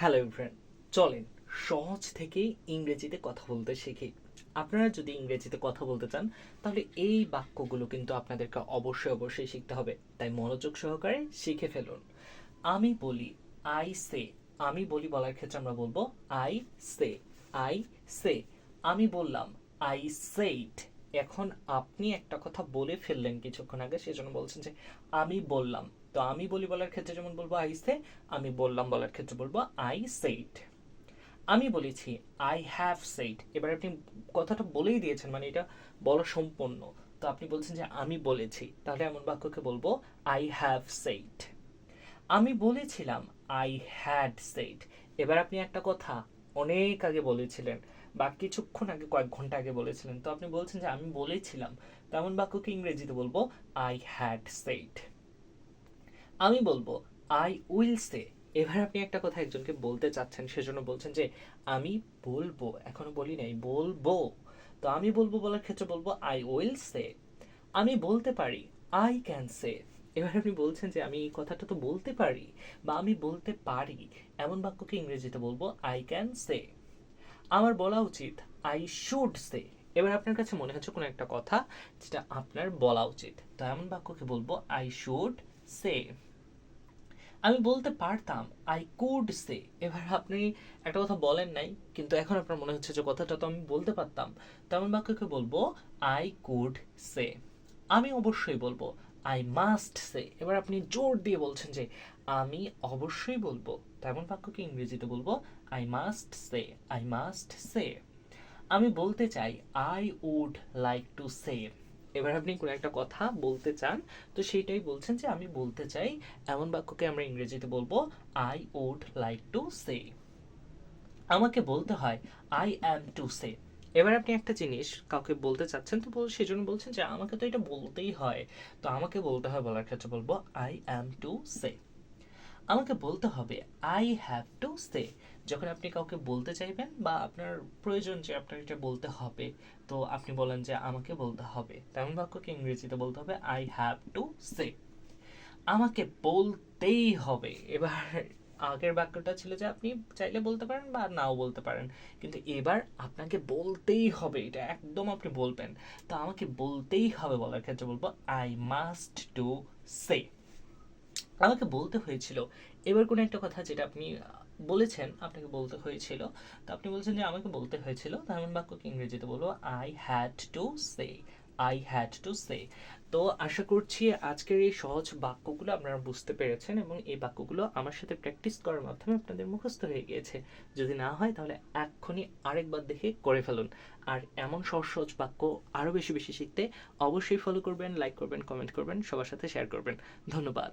Hello friend চলেন, সহজ থেকেই ইংরেজিতে কথা বলতে শিখি। আপনারা যদি ইংরেজিতে কথা বলতে চান, তাহলে এই বাক্যগুলো কিন্তু আপনাদেরকে অবশ্যই অবশ্যই শিখতে হবে। তাই মনোযোগ সহকারে শিখে ফেলুন। আমি বলি আই সে আমি বলি বলার ক্ষেত্রে আমরা বলব আই সে আই সে আমি বললাম আই সেইট এখন আপনি একটা কথা বলে ফেললেন কিছুক্ষণ আগে, সেজন্য বলছেন যে, আমি বললাম। তো আমি বলি বলার ক্ষেত্রে যেমন বলব আই সে আমি বললাম বলার ক্ষেত্রে বলব আই সেইট আমি বলেছি আই হ্যাভ সেইট এবার আপনি কথাটা বলেই দিয়েছেন মানে এটা বলা সম্পন্ন তো আপনি বলছেন যে আমি বলেছি, তাহলে এমন বাক্যকে বলব আই হ্যাভ সেইট আমি বলেছিলাম আই হ্যাড সেইট এবার আপনি একটা কথা অনেক আগে বলেছিলেন, বা কিছুক্ষণ আগে, কয়েক ঘণ্টা আগে বলেছিলেন। তো আপনি বলছেন যে আমি বলেছিলাম তেমন বাক্যকে ইংরেজিতে বলব আই হ্যাড সেইট আমি বলব আই উইল সে এবার আপনি একটা কথা একজনকে বলতে চাচ্ছেন, সেজন্য বলছেন যে, আমি বলব, এখনও বলি নাই, বলব। তো আমি বলব বলার ক্ষেত্রে বলব আই উইল সে আমি বলতে পারি আই ক্যান সে এবার আপনি বলছেন যে, আমি এই কথাটা তো বলতে পারি, বা আমি বলতে পারি, এমন বাক্যকে ইংরেজিতে বলব আই ক্যান সে আমার বলা উচিত আই শুড সে এবার আপনার কাছে মনে হচ্ছে কোনো একটা কথা, যেটা আপনার বলা উচিত। তো এমন বাক্যকে বলব আই শুড সে আমি বলতে পারতাম আই কুড সে এবার আপনি একটা কথা বলেন নাই, কিন্তু এখন আপনার মনে হচ্ছে যে কথাটা তো আমি বলতে পারতাম, তেমন বাক্যকে বলব আই কুড সে আমি অবশ্যই বলব আই মাস্ট সে এবার আপনি জোর দিয়ে বলছেন যে, আমি অবশ্যই বলব, তেমন বাক্যকে ইংরেজিতে বলব I must say I must say আমি বলতে চাই I would like to say এবার আপনি কোনো একটা কথা বলতে চান, তো সেইটাই বলছেন যে আমি বলতে চাই, এমন বাক্যকে আমরা ইংরেজিতে বলব I would like to say আমাকে বলতে হয় আই অ্যাম টু সে এবার আপনি একটা জিনিস কাউকে বলতে চাচ্ছেন, তো সেই জন্য বলছেন যে আমাকে তো এটা বলতেই হয়। তো আমাকে বলতে হয় বলার ক্ষেত্রে বলব আই অ্যাম টু সে আমাকে বলতে হবে আই হ্যাভ টু সে যখন আপনি কাউকে বলতে চাইবেন বা আপনার প্রয়োজন যে আপনার এটা বলতে হবে, তো আপনি বলেন যে আমাকে বলতে হবে। তেমন বাক্যকে ইংরেজিতে বলতে হবে আই হ্যাভ টু সে আমাকে বলতেই হবে। এবার আগের বাক্যটা ছিল যে আপনি চাইলে বলতে পারেন বা নাও বলতে পারেন। কিন্তু এবার আপনাকে বলতেই হবে, এটা একদম আপনি বলবেন। তো আমাকে বলতেই হবে বলার ক্ষেত্রে বলব আই মাস্ট টু সে আমাকে বলতে হয়েছিল। এবার কোনো একটা কথা যেটা আপনি বলেছেন, আপনাকে বলতে হয়েছিল। তো আপনি বলছেন যে আমাকে বলতে হয়েছিল তেমন বাক্যকে ইংরেজিতে বলব I had to say I had to say তো আশা করছি আজকের এই সহজ বাক্যগুলো আপনারা বুঝতে পেরেছেন এবং এই বাক্যগুলো আমার সাথে প্র্যাকটিস করার মাধ্যমে আপনাদের মুখস্থ হয়ে গিয়েছে। যদি না হয় তাহলে এক্ষুনি আরেকবার দেখে করে ফেলুন। আর এমন সহজ সহজ বাক্য আরও বেশি বেশি শিখতে অবশ্যই ফলো করবেন লাইক করবেন কমেন্ট করবেন, সবার সাথে শেয়ার করবেন। ধন্যবাদ।